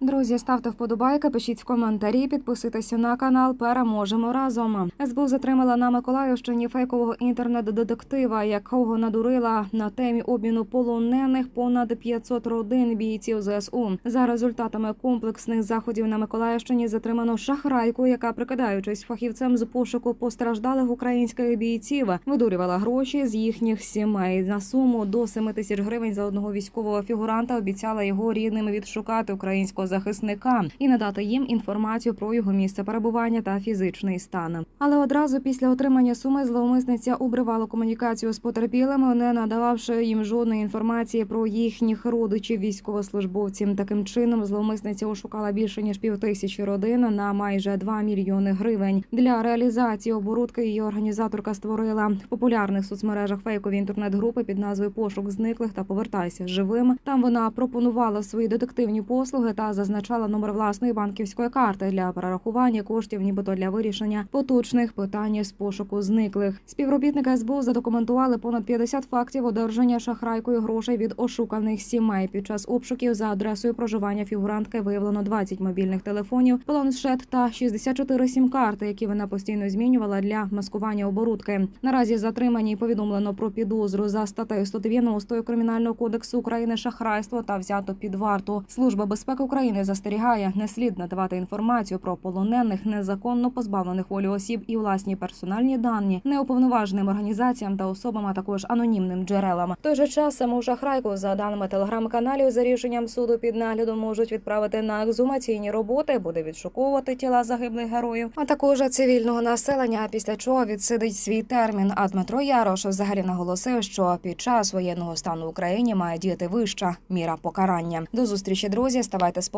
друзі, ставте вподобайки, пишіть в коментарі, підписуйтеся на канал. Переможемо разом. СБУ затримала на Миколаївщині фейкового інтернет-детектива, якого надурила на темі обміну полонених понад 500 родин бійців ЗСУ. За результатами комплексних заходів на Миколаївщині затримано шахрайку, яка, прикидаючись фахівцем з пошуку постраждалих українських бійців, видурювала гроші з їхніх сімей на суму до 7 тисяч гривень за одного військового фігуранта. Обіцяла його рідним відшукати українського захисника і надати їм інформацію про його місце перебування та фізичний стан. Але одразу після отримання суми зловмисниця убривала комунікацію з потерпілими, не надававши їм жодної інформації про їхніх родичів військовослужбовців. Таким чином зловмисниця ошукала більше ніж півтисячі родин на майже 2 мільйони гривень. Для реалізації оборудки її організаторка створила в популярних соцмережах фейкові інтернет-групи під назвою Пошук зниклих та повертайся живим. Там вона пропонувала свої детективні послуги та зазначала номер власної банківської карти для перерахування коштів, нібито для вирішення поточних питань з пошуку зниклих. Співробітники СБУ задокументували понад 50 фактів одержання шахрайкою грошей від ошуканих сімей. Під час обшуків за адресою проживання фігурантки виявлено 20 мобільних телефонів, планшет та 64 сім-карти, які вона постійно змінювала для маскування оборудки. Наразі затримані повідомлено про підозру за статтею 190 кримінального кодексу України шахрайство та взято під варту. Служба безпеки України застерігає не слід надавати інформацію про полонених незаконно позбавлених волі осіб і власні персональні дані неуповноваженим організаціям та особам, а також анонімним джерелам. Той же час саму шахрайку за даними телеграм-каналів за рішенням суду під наглядом можуть відправити на екзумаційні роботи, буде відшуковувати тіла загиблих героїв, а також цивільного населення. Після чого відсидить свій термін. А Дмитро Ярош взагалі наголосив, що під час воєнного стану в Україні має діяти вища міра покарання. До зустрічі, друзі. Ставайте